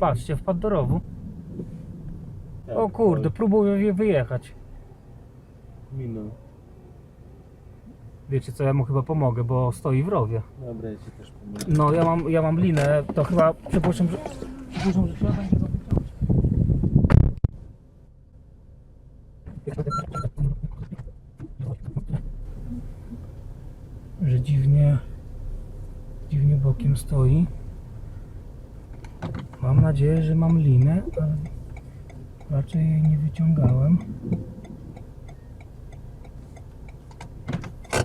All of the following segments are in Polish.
Patrzcie, wpadł do rowu. Tak, O kurde, próbuję wyjechać. Minął. Wiecie co, ja mu chyba pomogę, bo stoi w rowie. Dobra, ja ci też pomogę. No, ja mam, ja mam linę, to chyba przypuszczam, że, przypuszczam, że trzeba będzie. Że dziwnie, dziwnie bokiem stoi. Mam nadzieję, że mam linę, ale raczej jej nie wyciągałem.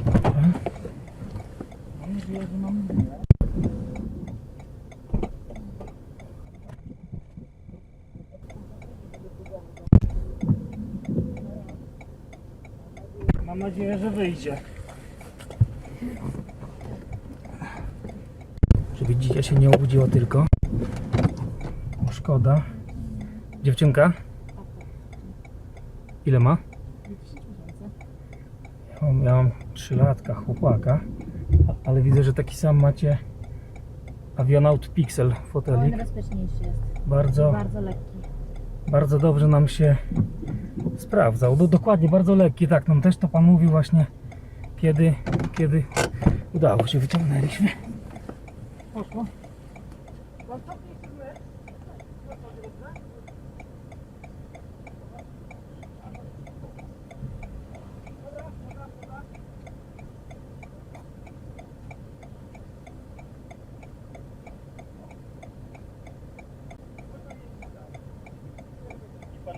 Dobra. Mam nadzieję, że mam linę. Mam nadzieję, że wyjdzie. Że widzicie, się nie obudziło tylko. Szkoda. Dziewczynka? Ile ma? Ja mam, ja mam 3 latka chłopaka, a- ale widzę, że taki sam macie Avionaut Pixel On fotelik. najbezpieczniejszy jest. Bardzo, Bardzo lekki. bardzo dobrze nam się sprawdzał. Do, dokładnie, bardzo lekki, tak, nam też to pan mówił właśnie, kiedy, kiedy udało się, wyciągnęliśmy. Poszło. I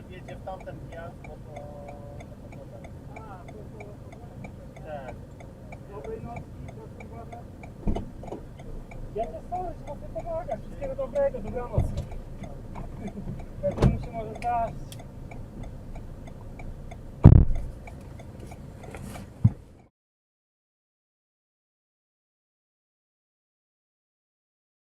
pan wjedzie w tamten bo to... Tak. Dobrej nocki, proszę pana. Ja to sorry, trzeba sobie pomagać. Wszystkiego dobrego, dobranoc. Ja to mu się może zdarzyć.